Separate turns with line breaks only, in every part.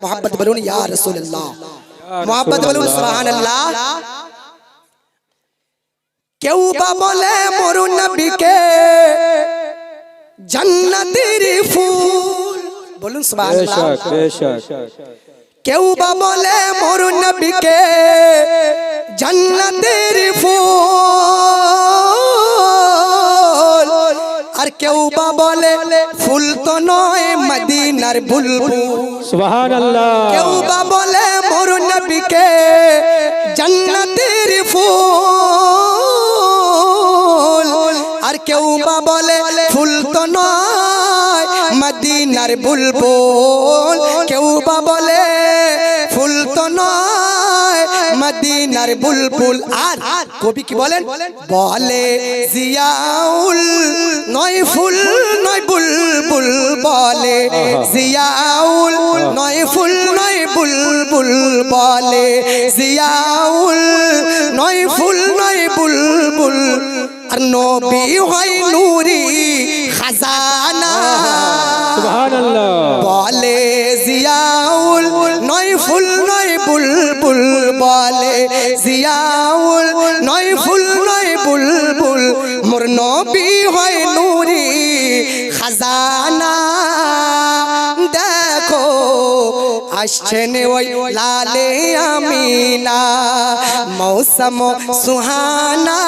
মোহাম্মদ বলুন ইয়া রাসূলুল্লাহ মোহাম্মদ বলুন সুবহানাল্লাহ কেউ বা বলে মরু নবীকে জান্নাতের ফুল বলুন সুবহানাল্লাহ কেউ বা বলে মরু নবীকে জান্নাতের ফুল আর কেউ বা বলে ফুল তো নয় মদিনার বুলবুল কেউ বা বলে, মরু নবীকে জান্নাতের ফুল। আর কেউ বা বলে, ফুল তো নয়, মদিনার বুলবুল। কেউ বা বলে, ফুল তো নয়, মদিনার বুলবুল। আর কবি কি বলেন? বলে, জিয়াউল নয় ফুল। নয় বুলবুল বলে জিয়াউল নয় ফুল নয় বুলবুল বলে জিয়াউল নয় ফুল নয় বুলবুল। আর নবী হয় নূরি খাজানা। বলে জিয়াউল নয় ফুল নয় বুলবুল বলে জিয়াউল নয় ফুল নয় বুলবুল। মোর নবী হয় খাজানা দেখো, আসছেন ওই লালে আমিনা। মৌসম সুহানা,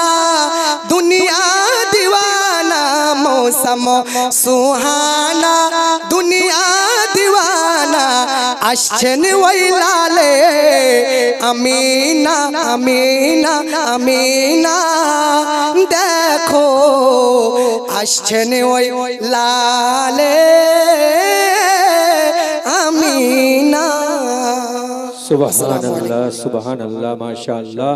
দুনিয়া দিওয়ানা। মৌসম সুহানা, দুনিয়া দিওয়ানা। আসছেন ওই লালে আমিনা আমিনা আমিনা। আসছেন ওই লালে। আমিনা।
সুবহানাল্লাহ সুবহানাল্লাহ মাশাআল্লাহ।